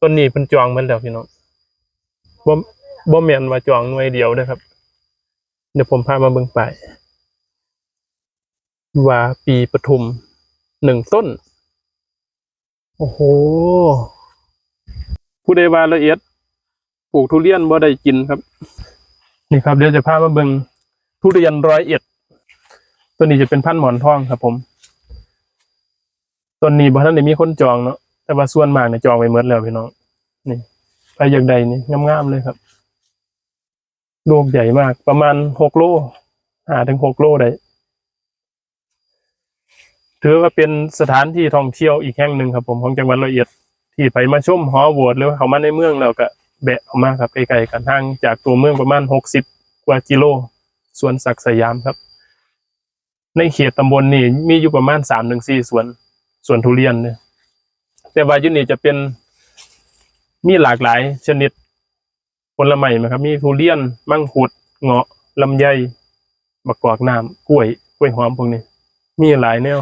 ต้นนี้เพิ่นจองมันแล้วพี่น้องบ่บ่แม่นว่าจองหน่วยเดียวนะครับ เดี๋ยวผมพามาเบิ่งไปว่าปีปทุมหนึ่งต้น โอ้โห ผู้ใดว่าละเอียดปลูกทุเรียนบ่ได้กินครับ นี่ครับ เดี๋ยวจะพามาเบิ่งทุเรียนร้อยเอ็ดตัวนี้จะเป็นพันธุ์หมอนทองครับผม ต้นนี้บ่ทันได้มีคนจองเนาะ แต่ว่าส่วนมากเนี่ยจองไปหมดแล้วพี่น้อง นี่ไปอย่างใดนี่งามๆเลยครับลูกใหญ่มาก ประมาณหกโลหาถึงหกโลได้ถือว่าเป็นสถานที่ท่องเที่ยวอีกแห่งหนึ่งครับ ผมของจังหวัดร้อยเอ็ดที่ไปมาชมหอโหวตหรือว่าเขามาในเมืองแล้วก็แบะออกมาครับไกลๆกันทางจากตัวเมืองประมาณหกสิบกว่ากิโลสวนศักสยามครับ ในเขตตำบลนี่มีอยู่ประมาณสามถึงสี่สวนสวนทุเรียนเนี่ย แต่ว่ายุนี่จะเป็นมีหลากหลายชนิดผลไม้นะครับ มีทุเรียน มังคุดเงาะลำไยบักกอกน้ำกล้วย กล้วยหอมพวกนี้ มีหลายแนว